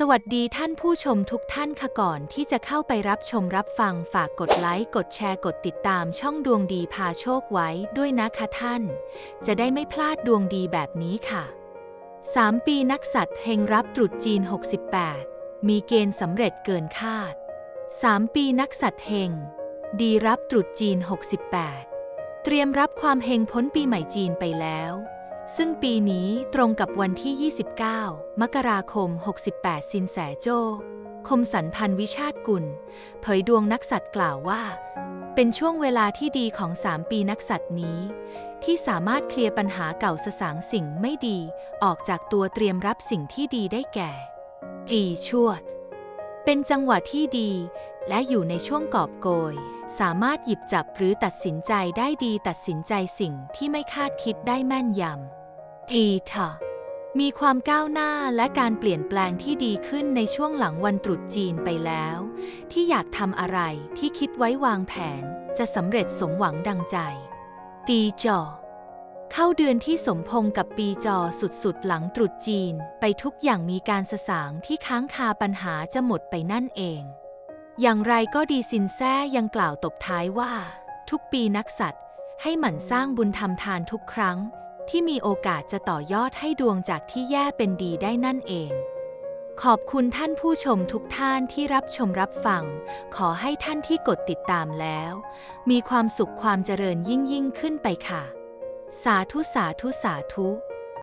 สวัสดีท่านผู้ชมทุกท่านค่ะก่อนที่จะเข้าไปรับชมรับฟังฝากกดไลค์ กดแชร์กดติดตามช่องดวงดีพาโชคไว้ด้วยนะคะท่าน จะได้ไม่พลาดดวงดีแบบนี้ค่ะ 3 ปีนักสัตว์เฮงรับตรุษจีน 68 มีเกณฑ์สำเร็จเกินคาด 3 ปีนักสัตว์เฮงดีรับตรุษจีน 68 เตรียมรับความเฮงพ้นปีใหม่จีนไปแล้ว ซึ่งปีนี้ตรงกับวันที่ 29 มกราคม 68 สินแสโจ คมสันพันธ์วิชาติกุล เผยดวงนักสัตว์กล่าวว่า เป็นช่วงเวลาที่ดีของ 3 ปีนักสัตว์นี้ ที่สามารถเคลียร์ปัญหาเก่าสสางสิ่งไม่ดี ออกจากตัวเตรียมรับสิ่งที่ดีได้แก่อีชวด เป็นจังหวะที่ดี และอยู่ในช่วงกอบโกย สามารถหยิบจับหรือตัดสินใจได้ดีตัดสินใจสิ่งที่ไม่คาดคิดได้แม่นยำอีทะมีความก้าวหน้าและการเปลี่ยนแปลงที่ดีขึ้นในช่วงหลังวันตรุษจีนไปแล้ว ที่อยากทำอะไรที่คิดไว้วางแผน จะสำเร็จสมหวังดังใจ ตีจอ เข้าเดือนที่สมพงษ์กับปีจอสุดๆ หลังตรุษจีน ไปทุกอย่างมีการสสางที่ค้างคาปัญหาจะหมดไปนั่นเอง อย่างไรก็ดีสินแซ่ยังกล่าวตบท้ายว่า ทุกปีนักสัตว์ให้หมั่นสร้างบุญทำทานทุกครั้ง ที่มีโอกาสจะต่อยอดให้ดวงจากที่แย่เป็นดีได้นั่นเอง ขอบคุณท่านผู้ชมทุกท่านที่รับชมรับฟัง ขอให้ท่านที่กดติดตามแล้ว มีความสุขความเจริญยิ่งยิ่งขึ้นไปค่ะ สาธุสาธุสาธุ